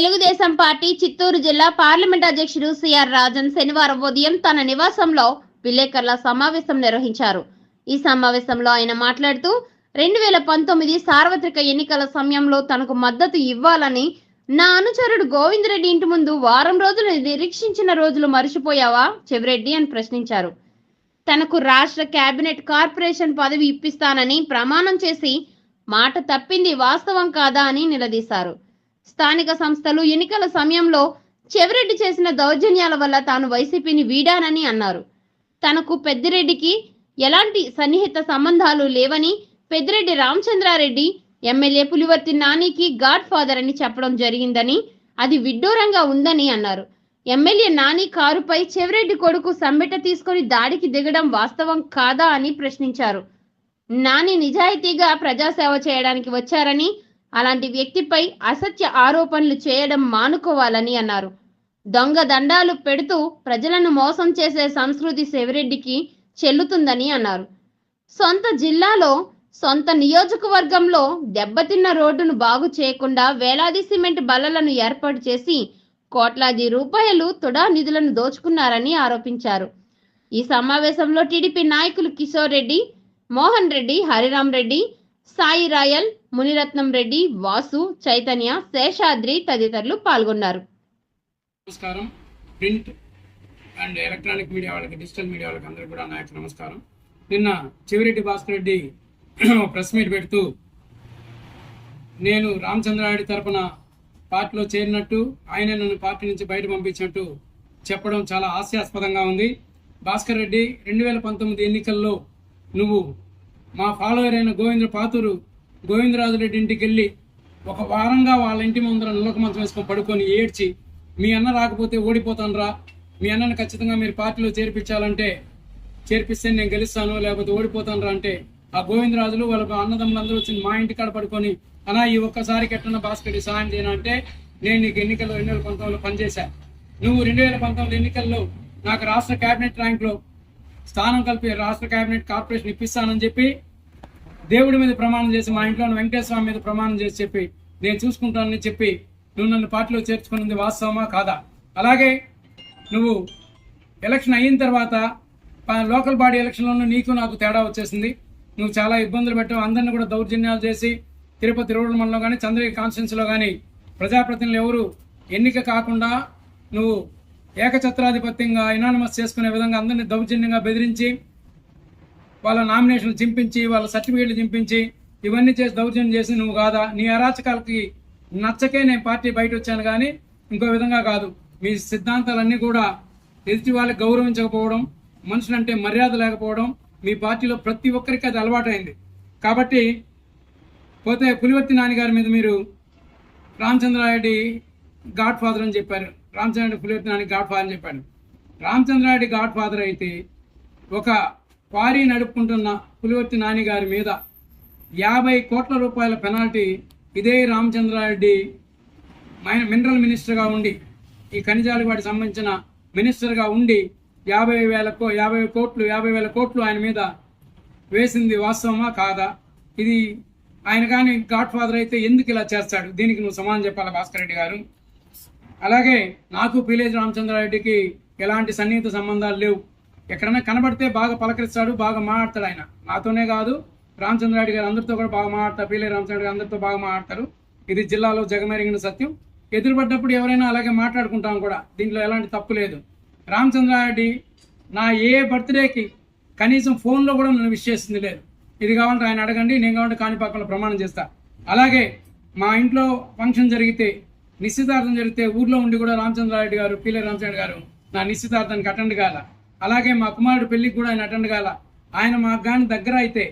Telugu Desam party Chittoor జిల్లా parliament అధ్యక్షుడు CR Rajan శనివారం ఉదయం తన నివాసంలో విలేకరుల సమావేశం నిర్వహించారు. ఈ సమావేశంలో ఆయన మాట్లాడుతూ రెండు వేల పంతొమ్మిది సార్వత్రిక ఎన్నికల సమయంలో తనకు మద్దతు ఇవ్వాలని నా అనుచరుడు గోవిందరెడ్డి ఇంటి ముందు వారం రోజులు నిరీక్షించిన రోజులు మర్చిపోయావా? చెవిరెడ్డి అని ప్రశ్నించారు. తనకు రాష్ట్ర కేబినెట్ కార్పొరేషన్ పదవి ఇప్పిస్తానని ప్రమాణం చేసి మాట తప్పింది వాస్తవం కాదా? అని నిలదీశారు. స్థానిక సంస్థలు ఎన్నికల సమయంలో చెవిరెడ్డి చేసిన దౌర్జన్యాల వల్ల తాను వైసీపీని వీడానని అన్నారు. తనకు పెద్దిరెడ్డికి ఎలాంటి సన్నిహిత సంబంధాలు లేవని పెద్దిరెడ్డి రామచంద్రారెడ్డి ఎమ్మెల్యే పులివర్తి నానికి గాడ్ ఫాదర్ అని చెప్పడం జరిగిందని అది విడ్డూరంగా ఉందని అన్నారు. ఎమ్మెల్యే నాని కారుపై చెవిరెడ్డి కొడుకు సంబెట తీసుకొని దాడికి దిగడం వాస్తవం కాదా అని ప్రశ్నించారు. నాని నిజాయితీగా ప్రజాసేవ చేయడానికి వచ్చారని అలాంటి వ్యక్తిపై అసత్య ఆరోపణలు చేయడం మానుకోవాలని అన్నారు. దొంగ దండాలు పెడుతూ ప్రజలను మోసం చేసే సంస్కృతి శివరెడ్డికి చెల్లుతుందని అన్నారు. సొంత జిల్లాలో సొంత నియోజకవర్గంలో దెబ్బతిన్న రోడ్డును బాగు చేయకుండా వేలాది సిమెంట్ బల్లలను ఏర్పాటు చేసి కోట్లాది రూపాయలు తుడా నిధులను దోచుకున్నారని ఆరోపించారు. ఈ సమావేశంలో టీడీపీ నాయకులు కిషోర్ రెడ్డి మోహన్ రెడ్డి హరిరామ్ రెడ్డి సాయి రాయల్ మునిరత్నం రెడ్డి వాసు చైతన్య శేషాద్రి తదితరులు పాల్గొన్నారు. నమస్కారం. ప్రింట్ అండ్ ఎలక్ట్రానిక్ మీడియా వాళ్ళకి డిజిటల్ మీడియా వాళ్ళకి అందరికీ కూడా నాయకు నమస్కారం. నిన్న చెవిరెడ్డి భాస్కర్ రెడ్డి ప్రెస్ మీట్ పెడుతూ నేను రామచంద్రారెడ్డి తరపున పార్టీలో చేరినట్టు ఆయన నన్ను పార్టీ నుంచి బయట పంపించినట్టు చెప్పడం చాలా హాస్యాస్పదంగా ఉంది. భాస్కర్ రెడ్డి రెండు వేల పంతొమ్మిది ఎన్నికల్లో నువ్వు మా ఫాలోవర్ అయిన గోవింద్ర పాతూరు గోవిందరాజు రెడ్డి ఇంటికి వెళ్ళి ఒక వారంగా వాళ్ళ ఇంటి ముందర నిలక మంచం వేసుకొని పడుకొని ఏడ్చి మీ అన్న రాకపోతే ఓడిపోతాను రా. మీ అన్నను ఖచ్చితంగా మీరు పార్టీలో చేర్పించాలంటే చేర్పిస్తే నేను గెలుస్తాను లేకపోతే ఓడిపోతాను రా అంటే ఆ గోవిందరాజులు వాళ్ళ అన్నదమ్ములందరూ వచ్చి మా ఇంటి కాడ పడుకొని అలా ఈ ఒక్కసారికి ఎట్లన్నా భాస్కర్ సహాయం చేయను? అంటే నేను నీకు ఎన్నికల్లో రెండు వేల పంతొమ్మిదిలో పనిచేశాను నువ్వు రెండు వేల పంతొమ్మిది ఎన్నికల్లో నాకు రాష్ట్ర కేబినెట్ ర్యాంక్లో స్థానం కలిపి రాష్ట్ర కేబినెట్ కార్పొరేషన్ ఇప్పిస్తానని చెప్పి దేవుడి మీద ప్రమాణం చేసి మా ఇంట్లో వెంకటేశ్వర మీద ప్రమాణం చేసి చెప్పి నేను చూసుకుంటానని చెప్పి నువ్వు నన్ను పార్టీలో చేర్చుకున్నది వాస్తవమా కాదా? అలాగే నువ్వు ఎలక్షన్ అయిన తర్వాత లోకల్ బాడీ ఎలక్షన్లోనూ నీకు నాకు తేడా వచ్చేసింది. నువ్వు చాలా ఇబ్బందులు పెట్టావు. అందరిని కూడా దౌర్జన్యాలు చేసి తిరుపతి రోడ్డు మండలంలో కానీ చంద్రగిరి కాన్స్టిట్యున్సీలో కానీ ప్రజాప్రతినిధులు ఎవరు ఎన్నిక కాకుండా నువ్వు ఏకఛత్రాధిపత్యంగా ఇనానమస్ చేసుకునే విధంగా అందరినీ దౌర్జన్యంగా బెదిరించి వాళ్ళ నామినేషన్లు చింపించి వాళ్ళ సర్టిఫికేట్లు చింపించి ఇవన్నీ చేసి దౌర్జన్యం చేసి నువ్వు కాదా? నీ అరాచకాలకి నచ్చకే నేను పార్టీ బయట వచ్చాను కానీ ఇంకో విధంగా కాదు. మీ సిద్ధాంతాలన్నీ కూడా ఎదుటి వాళ్ళకి గౌరవించకపోవడం మనుషులంటే మర్యాద లేకపోవడం మీ పార్టీలో ప్రతి ఒక్కరికి అది అలవాటైంది. కాబట్టి పోతే పులివర్తి నాన్నగారి మీద మీరు రామచంద్రారెడ్డి గాడ్ ఫాదర్ అని చెప్పారు. రామచంద్రారెడ్డి పులివర్తి నాని గాడ్ ఫాదర్ అని చెప్పాడు. రామచంద్రారెడ్డి గాడ్ ఫాదర్ అయితే ఒక క్వారీ నడుపుకుంటున్న పులివర్తి నాని గారి మీద యాభై కోట్ల రూపాయల పెనాల్టీ ఇదే రామచంద్రారెడ్డి మైన మినరల్ మినిస్టర్గా ఉండి ఈ ఖనిజాలకు వాటికి సంబంధించిన మినిస్టర్గా ఉండి యాభై వేల కో యాభై కోట్లు యాభై వేల కోట్లు ఆయన మీద వేసింది వాస్తవమా కాదా? ఇది ఆయన కానీ గాడ్ ఫాదర్ అయితే ఎందుకు ఇలా చేస్తాడు? దీనికి నువ్వు సమాధానం చెప్పాలి భాస్కర్ రెడ్డి గారు? అలాగే నాకు పిలేజ్ రామచంద్రారెడ్డికి ఎలాంటి సన్నిహిత సంబంధాలు లేవు. ఎక్కడైనా కనబడితే బాగా పలకరిస్తాడు బాగా మాట్లాడతాడు ఆయన. నాతోనే కాదు రామచంద్రారెడ్డి గారు అందరితో కూడా బాగా మాట్లాడతారు పీలే రామచంద్ర గారు అందరితో బాగా మాట్లాడతారు. ఇది జిల్లాలో జగమెరిగిన సత్యం. ఎదురుపడ్డప్పుడు ఎవరైనా అలాగే మాట్లాడుకుంటాం కూడా. దీంట్లో ఎలాంటి తప్పు లేదు. రామచంద్రారెడ్డి నా ఏ బర్త్డేకి కనీసం ఫోన్లో కూడా నన్ను విష్ చేసింది లేదు. ఇది కావాలంటే ఆయన అడగండి నేను కావాలంటే కాణిపాకంలో ప్రమాణం చేస్తా. అలాగే మా ఇంట్లో ఫంక్షన్ జరిగితే నిశ్చితార్థం జరిగితే ఊర్లో ఉండి కూడా రామచంద్రారెడ్డి గారు పీలే రామచంద్ర గారు నా నిశ్చితార్థానికి అటెండ్ కాల. అలాగే మా కుమారుడు పెళ్ళికి కూడా ఆయన అటెండ్ కాల. ఆయన మాకు కానీ దగ్గర అయితే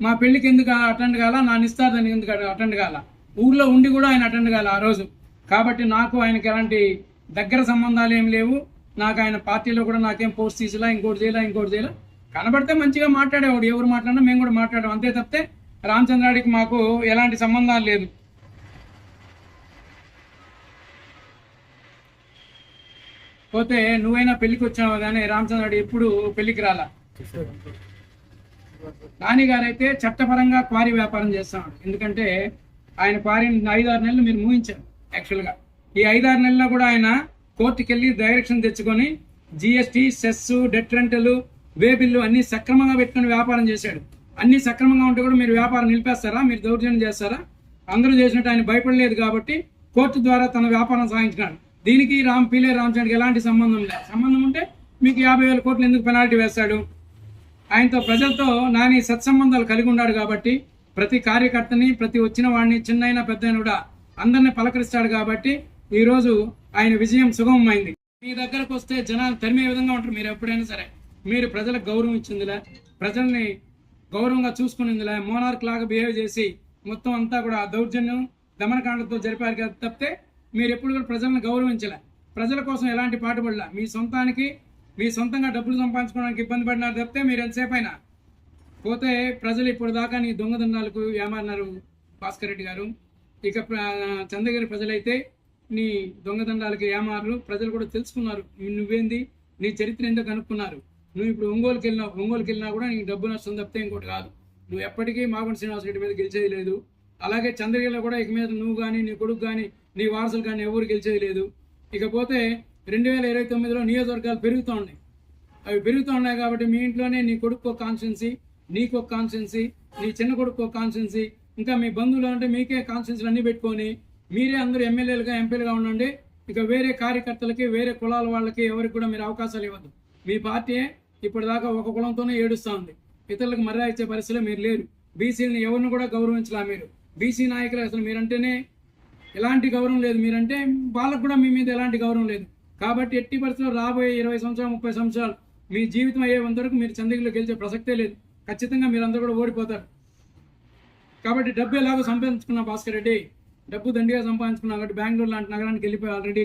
మా పెళ్ళికి ఎందుకు అటెండ్ కాల? నా నిస్తార్థానికి ఎందుకు అటెండ్ కాల? ఊర్లో ఉండి కూడా ఆయన అటెండ్ కాల ఆ రోజు. కాబట్టి నాకు ఆయనకి ఎలాంటి దగ్గర సంబంధాలు ఏం లేవు. నాకు ఆయన పార్టీలో కూడా నాకేం పోస్ట్ తీసిలా ఇంకోటి చేయలే ఇంకోటి చేయలే. కనబడితే మంచిగా మాట్లాడేవాడు. ఎవరు మాట్లాడినా మేము కూడా మాట్లాడాం అంతే తప్పితే రామచంద్రాడికి మాకు ఎలాంటి సంబంధాలు లేదు. పోతే నువ్వైనా పెళ్ళికి వచ్చావు కానీ రామచంద్రాడు ఎప్పుడు పెళ్ళికి రాలా? నానిగారు అయితే చట్టపరంగా క్వారీ వ్యాపారం చేస్తున్నాడు ఎందుకంటే ఆయన క్వారీని ఐదు ఆరు నెలలు మీరు మూయించారు యాక్చువల్గా. ఈ ఐదారు నెలల్లో కూడా ఆయన కోర్టుకి వెళ్ళి డైరెక్షన్ తెచ్చుకొని GST cess debt rental way bill అన్ని సక్రమంగా పెట్టుకుని వ్యాపారం చేశాడు. అన్ని సక్రమంగా ఉంటే కూడా మీరు వ్యాపారం నిలిపేస్తారా? మీరు దౌర్జన్యం చేస్తారా? అందరూ చేసినట్టు ఆయన భయపడలేదు కాబట్టి కోర్టు ద్వారా తన వ్యాపారం సాగించినాడు. దీనికి రామ్ పీలే రామచంద్రకి ఎలాంటి సంబంధం లేదు. సంబంధం ఉంటే మీకు యాభై వేల కోట్లు ఎందుకు పెనాల్టీ వేస్తాడు? ఆయనతో ప్రజలతో నాని సత్సంబంధాలు కలిగి ఉన్నాడు కాబట్టి ప్రతి కార్యకర్తని ప్రతి వచ్చిన వాడిని చిన్నైనా పెద్ద కూడా అందరిని పలకరిస్తాడు కాబట్టి ఈరోజు ఆయన విజయం సుగమమైంది. మీ దగ్గరకు వస్తే జనాలు తరిమే విధంగా ఉంటారు. మీరు ఎప్పుడైనా సరే మీరు ప్రజలకు గౌరవం ఇచ్చిందిలే ప్రజల్ని గౌరవంగా చూసుకునిందిలే మోనార్క్ లాగా బిహేవ్ చేసి మొత్తం అంతా కూడా దౌర్జన్యం దమనకాండతో జరిపారు కదా తప్పితే మీరు ఎప్పుడు కూడా ప్రజలను గౌరవించలే. ప్రజల కోసం ఎలాంటి పాటుపడలే. మీ సొంతానికి మీ సొంతంగా డబ్బులు సంపాదించుకోవడానికి ఇబ్బంది పడినారు తప్పితే మీరు ఎంతసేపు అయినా. పోతే ప్రజలు ఇప్పుడు దాకా నీ దొంగదండాలకు ఏమన్నారు భాస్కర్ రెడ్డి గారు? ఇక చంద్రగిరి ప్రజలైతే నీ దొంగదండాలకు ఏమారు ప్రజలు కూడా తెలుసుకున్నారు. నువ్వేంది? నీ చరిత్ర ఏందో కనుక్కున్నారు? నువ్వు ఇప్పుడు ఒంగోలుకి వెళ్ళినావు. ఒంగోలుకి వెళ్ళినా కూడా నీకు డబ్బు నష్టం తప్పితే ఇంకోటి కాదు. నువ్వు ఎప్పటికీ మాగుంట శ్రీనివాస రెడ్డి మీద గెలిచేది లేదు. అలాగే చంద్రగిరిలో కూడా ఇక మీద నువ్వు కానీ నీ కొడుకు కానీ నీ వారసులు కానీ ఎవరు గెలిచేది లేదు. ఇకపోతే రెండు వేల ఇరవై తొమ్మిదిలో నియోజకవర్గాలు పెరుగుతూ ఉన్నాయి అవి పెరుగుతూ ఉన్నాయి కాబట్టి మీ ఇంట్లోనే నీ కొడుకు ఒక కాన్స్టిట్యున్సీ నీకు ఒక కాన్స్టిట్యున్సీ నీ చిన్న కొడుకు ఒక కాన్స్టిట్యున్సీ ఇంకా మీ బంధువులు అంటే మీకే కాన్స్టిట్యున్సీలు అన్ని పెట్టుకొని మీరే అందరూ ఎమ్మెల్యేలుగా ఎంపీలుగా ఉండండి. ఇక వేరే కార్యకర్తలకి వేరే కులాల వాళ్ళకి ఎవరికి కూడా మీరు అవకాశాలు ఇవ్వద్దు. మీ పార్టీ ఇప్పటిదాకా ఒక కులంతోనే ఏడుస్తూ ఉంది ఇతరులకు మర్యాద ఇచ్చే పరిస్థితిలో మీరు లేరు. బీసీలను ఎవరిని కూడా గౌరవించలా మీరు. బీసీ నాయకులు అసలు మీరంటేనే ఎలాంటి గౌరవం లేదు. మీరంటే వాళ్ళకు కూడా మీ మీద ఎలాంటి గౌరవం లేదు. కాబట్టి ఎట్టి పరిస్థితుల్లో రాబోయే ఇరవై సంవత్సరాలు ముప్పై సంవత్సరాలు మీ జీవితం అయ్యేంత వరకు మీరు చంద్రగిరిలో గెలిచే ప్రసక్తే లేదు. ఖచ్చితంగా మీరందరూ కూడా ఓడిపోతారు. కాబట్టి డబ్బు ఎలాగో సంపాదించుకున్నా భాస్కర్ రెడ్డి? డబ్బు దండిగా సంపాదించుకున్నావు కాబట్టి బెంగళూరు లాంటి నగరానికి వెళ్ళిపోయి ఆల్రెడీ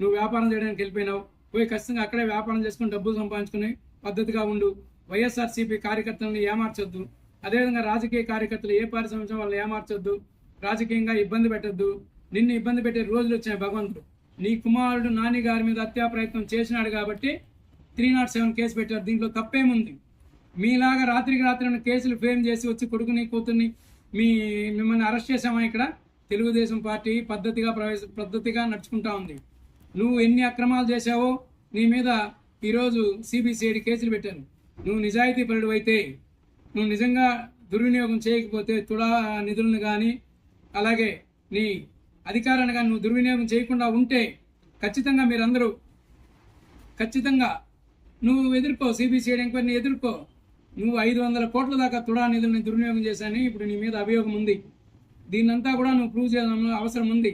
నువ్వు వ్యాపారం చేయడానికి వెళ్ళిపోయినావు. పోయి ఖచ్చితంగా అక్కడే వ్యాపారం చేసుకుని డబ్బులు సంపాదించుకుని పద్ధతిగా ఉండు. వైఎస్ఆర్సీపీ కార్యకర్తలను ఏమార్చొద్దు. అదేవిధంగా రాజకీయ కార్యకర్తలు ఏ పారిశ్రామిక వాళ్ళని ఏమార్చొద్దు. రాజకీయంగా ఇబ్బంది పెట్టద్దు. నిన్ను ఇబ్బంది పెట్టే రోజులు వచ్చాయి భగవంతుడు. నీ కుమారుడు నాని గారి మీద హత్యా ప్రయత్నం చేసినాడు కాబట్టి త్రీ నాట్ సెవెన్ కేసు పెట్టారు. దీంట్లో తప్పేముంది? మీలాగా రాత్రికి రాత్రి కేసులు ఫేమ్ చేసి వచ్చి కొడుకుని కూతుర్ని మీ మిమ్మల్ని అరెస్ట్ చేసామా ఇక్కడ? తెలుగుదేశం పార్టీ పద్ధతిగా ప్రవేశ పద్ధతిగా నడుచుకుంటా ఉంది. నువ్వు ఎన్ని అక్రమాలు చేశావో నీ మీద ఈరోజు సిబిసిఐడి కేసులు పెట్టాను నువ్వు నిజాయితీ పరుడు అయితే నువ్వు నిజంగా దుర్వినియోగం చేయకపోతే తుడా నిధులను కానీ అలాగే నీ అధికారాన్ని కానీ నువ్వు దుర్వినియోగం చేయకుండా ఉంటే ఖచ్చితంగా మీరందరూ ఖచ్చితంగా నువ్వు ఎదుర్కో సిబిసిఐడి ఎంక్వైరీని ఎదుర్కో. నువ్వు ఐదు వందల కోట్ల దాకా తుడా నిధుల్ని దుర్వినియోగం చేశాని ఇప్పుడు నీ మీద అభియోగం ఉంది. దీన్నంతా కూడా నువ్వు ప్రూవ్ చేయడం అవసరం ఉంది.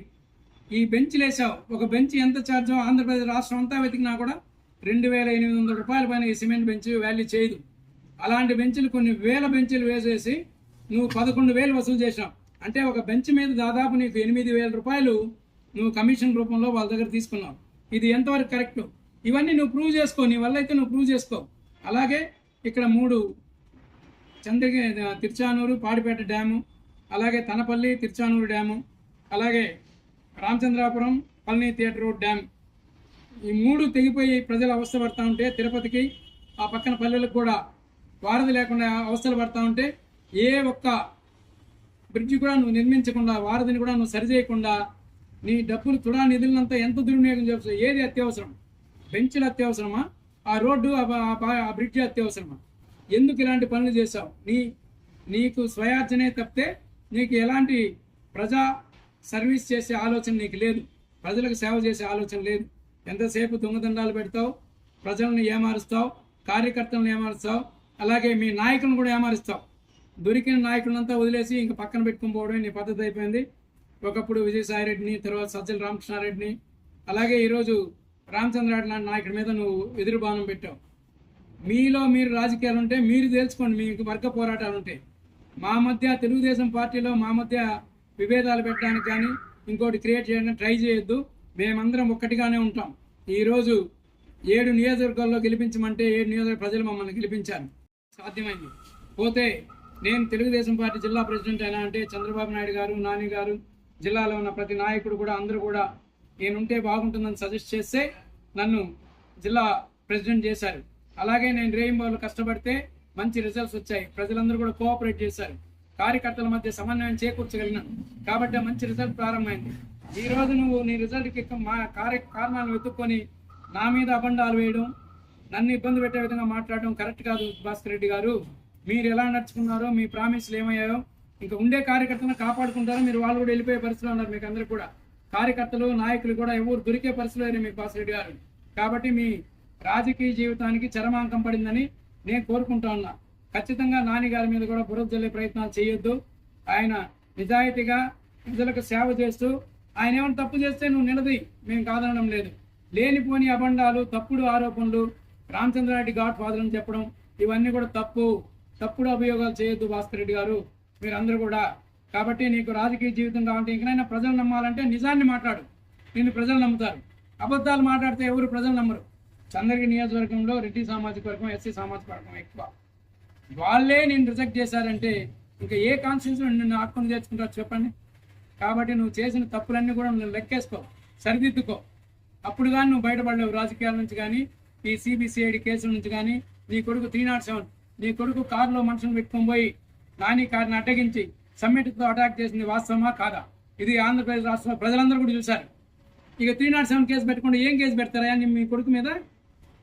ఈ బెంచ్ లేసావు ఒక బెంచ్ ఎంత ఛార్జో ఆంధ్రప్రదేశ్ రాష్ట్రం అంతా వెతికినా కూడా రెండు వేల ఎనిమిది వందల రూపాయల పైన ఈ సిమెంట్ బెంచ్ వాల్యూ చేయదు. అలాంటి బెంచ్లు కొన్ని వేల బెంచ్లు వేసేసి నువ్వు పదకొండు వేలు వసూలు చేసినావు. అంటే ఒక బెంచ్ మీద దాదాపు నీకు ఎనిమిది వేల రూపాయలు నువ్వు కమిషన్ రూపంలో వాళ్ళ దగ్గర తీసుకున్నావు. ఇది ఎంతవరకు కరెక్ట్ ఇవన్నీ నువ్వు ప్రూవ్ చేసుకో నీ వల్ల అయితే నువ్వు ప్రూవ్ చేసుకో. అలాగే ఇక్కడ మూడు చంద్రగిరి తిరుచానూరు పాడిపేట డ్యాము అలాగే తనపల్లి తిరుచానూరు డ్యాము అలాగే Ramachandrapuram Palani theatre road dam. ఈ మూడు తెగిపోయి ప్రజలు అవస్థ పడతా ఉంటే తిరుపతికి ఆ పక్కన పల్లెలకు కూడా వారధి లేకుండా అవస్థలు పడతా ఉంటే ఏ ఒక్క బ్రిడ్జ్ కూడా నువ్వు నిర్మించకుండా వారధిని కూడా నువ్వు సరిచేయకుండా నీ డబ్బులు తుడా నిధులంతా ఎంత దుర్వినియోగం చేస్తావు? ఏది అత్యవసరం? బెంచ్లు అత్యవసరమా? ఆ రోడ్డు ఆ బ్రిడ్జ్ అత్యవసరమా? ఎందుకు ఇలాంటి పనులు చేశావు? నీ నీకు స్వయార్జనే తప్పితే నీకు ఎలాంటి ప్రజా సర్వీస్ చేసే ఆలోచన నీకు లేదు. ప్రజలకు సేవ చేసే ఆలోచన లేదు. ఎంతసేపు దొంగదండాలు పెడతావు? ప్రజలను ఏమారుస్తావు? కార్యకర్తలను ఏమారుస్తావు? అలాగే మీ నాయకులను కూడా ఏమారుస్తావు? దొరికిన నాయకులంతా వదిలేసి ఇంక పక్కన పెట్టుకుని పోవడమే నీ పద్ధతి అయిపోయింది. ఒకప్పుడు విజయసాయి రెడ్డిని తర్వాత సజ్జల రామకృష్ణారెడ్డిని అలాగే ఈరోజు రామచంద్రారెడ్డి లాంటి నాయకుడి మీద నువ్వు ఎదురు బాణం పెట్టావు. మీలో మీరు రాజకీయాలు ఉంటే మీరు తెలుసుకోండి మీకు వర్గ పోరాటాలు ఉంటాయి మా మధ్య తెలుగుదేశం పార్టీలో మా మధ్య విభేదాలు పెట్టడానికి కానీ ఇంకోటి క్రియేట్ చేయడానికి ట్రై చేయొద్దు. మేమందరం ఒక్కటిగానే ఉంటాం. ఈరోజు ఏడు నియోజకవర్గాల్లో గెలిపించమంటే ఏడు నియోజకవర్గ ప్రజలు మమ్మల్ని గెలిపించారు. సాధ్యమైంది. పోతే నేను తెలుగుదేశం పార్టీ జిల్లా ప్రెసిడెంట్ అయినా అంటే చంద్రబాబు నాయుడు గారు నాని గారు జిల్లాలో ఉన్న ప్రతి నాయకుడు కూడా అందరూ కూడా నేనుంటే బాగుంటుందని సజెస్ట్ చేస్తే నన్ను జిల్లా ప్రెసిడెంట్ చేశారు. అలాగే నేను రేయింబోలు కష్టపడితే మంచి రిజల్ట్స్ వచ్చాయి. ప్రజలందరూ కూడా కోఆపరేట్ చేశారు. కార్యకర్తల మధ్య సమన్వయం చేకూర్చగలిగినాను కాబట్టి మంచి రిజల్ట్ ప్రారంభమైంది. ఈ రోజు నువ్వు నీ రిజల్ట్కి మా కార్య కారణాలను వెతుక్కొని నా మీద అబండాలు వేయడం నన్ను ఇబ్బంది పెట్టే విధంగా మాట్లాడడం కరెక్ట్ కాదు భాస్కర్ రెడ్డి గారు. మీరు ఎలా నడుచుకున్నారో మీ ప్రామిస్లు ఏమయ్యాయో ఇంకా ఉండే కార్యకర్తలను కాపాడుకుంటారో మీరు వాళ్ళు కూడా వెళ్ళిపోయే పరిస్థితిలో ఉన్నారు మీకు అందరూ కూడా. కార్యకర్తలు నాయకులు కూడా ఎవరు దొరికే పరిస్థితిలో లేరు మీకు భాస్కర్ గారు. కాబట్టి మీ రాజకీయ జీవితానికి చరమాంకం పడిందని నేను కోరుకుంటా ఉన్నా. ఖచ్చితంగా నాని గారి మీద కూడా బురద జల్లే ప్రయత్నాలు చేయొద్దు. ఆయన నిజాయితీగా ప్రజలకు సేవ చేస్తూ ఆయన ఏమైనా తప్పు చేస్తే నువ్వు నిలది మేము కాదనడం లేదు. లేనిపోని అబండాలు తప్పుడు ఆరోపణలు రామచంద్రారెడ్డి గాడ్ ఫాదర్ అని చెప్పడం ఇవన్నీ కూడా తప్పు. తప్పుడు అభియోగాలు చేయొద్దు భాస్కర్ రెడ్డి గారు. మీరందరూ కూడా. కాబట్టి నీకు రాజకీయ జీవితం కావాలంటే ఇంకనైనా ప్రజలు నమ్మాలంటే నిజాన్ని మాట్లాడు. నిన్ను ప్రజలు నమ్ముతారు. అబద్ధాలు మాట్లాడితే ఎవరు ప్రజలు నమ్మరు. చంద్రగిరి నియోజకవర్గంలో రెడ్డి సామాజిక వర్గం ఎస్సీ సామాజిక వర్గం ఎక్కువ. వాళ్ళే నేను రిజెక్ట్ చేశారంటే ఇంకా ఏ కాన్స్టిట్యూషన్ నిన్ను ఆత్మను తెచ్చుకుంటారు చెప్పండి. కాబట్టి నువ్వు చేసిన తప్పులన్నీ కూడా నువ్వు లెక్కేసుకో. సరిదిద్దుకో. అప్పుడు కానీ నువ్వు బయటపడలేవు రాజకీయాల నుంచి కానీ ఈ సిబిసిఐడి కేసుల నుంచి కానీ నీ కొడుకు త్రీ నాట్ సెవెన్ నీ కొడుకు కారులో మనుషులు పెట్టుకొని పోయి నాని కారుని అడ్డగించి సమ్మెట్తో అటాక్ చేసింది వాస్తవమా కాదా? ఇది ఆంధ్రప్రదేశ్ రాష్ట్రంలో ప్రజలందరూ కూడా చూశారు. ఇక త్రీ నాట్ సెవెన్ కేసు పెట్టుకుంటే ఏం కేసు పెడతారా మీ కొడుకు మీద?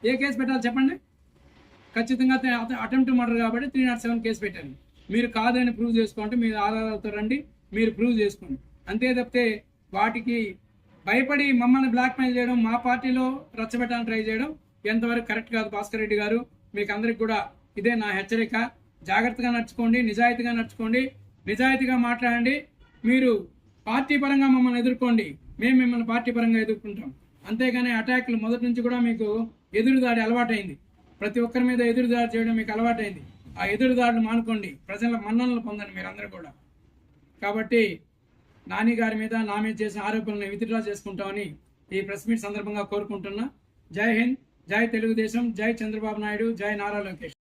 ఏ కేసు పెట్టాలి చెప్పండి? ఖచ్చితంగా అటెంప్ట్ మర్డర్ కాబట్టి త్రీ నాట్ సెవెన్ కేసు పెట్టాను మీరు కాదని ప్రూవ్ చేసుకోండి మీరు ఆధారాలతో రండి మీరు ప్రూవ్ చేసుకోండి. అంతే తప్పితే వాటికి భయపడి మమ్మల్ని బ్లాక్మెయిల్ చేయడం మా పార్టీలో రచ్చబెట్టాలని ట్రై చేయడం ఎంతవరకు కరెక్ట్ కాదు భాస్కర్ రెడ్డి గారు. మీకు అందరికి కూడా ఇదే నా హెచ్చరిక. జాగ్రత్తగా నడుచుకోండి నిజాయితీగా నడుచుకోండి నిజాయితీగా మాట్లాడండి. మీరు పార్టీ పరంగా మమ్మల్ని ఎదుర్కోండి. మేము మిమ్మల్ని పార్టీ పరంగా ఎదుర్కొంటాం. అంతేగాని అటాక్లు మొదటి నుంచి కూడా మీకు ఎదురుదాడి అలవాటైంది. ప్రతి ఒక్కరి మీద ఎదురుదాడి చేయడం మీకు అలవాటైంది. ఆ ఎదురుదాడులు మానుకోండి. ప్రజల మన్ననలు పొందండి మీరందరూ కూడా. కాబట్టి నాని గారి మీద నా మీద చేసిన ఆరోపణలను విత్డ్రా చేసుకుంటామని ఈ ప్రెస్ మీట్ సందర్భంగా కోరుకుంటున్నా. జై హింద్ జై తెలుగుదేశం జై చంద్రబాబు నాయుడు జై నారా లోకేష్.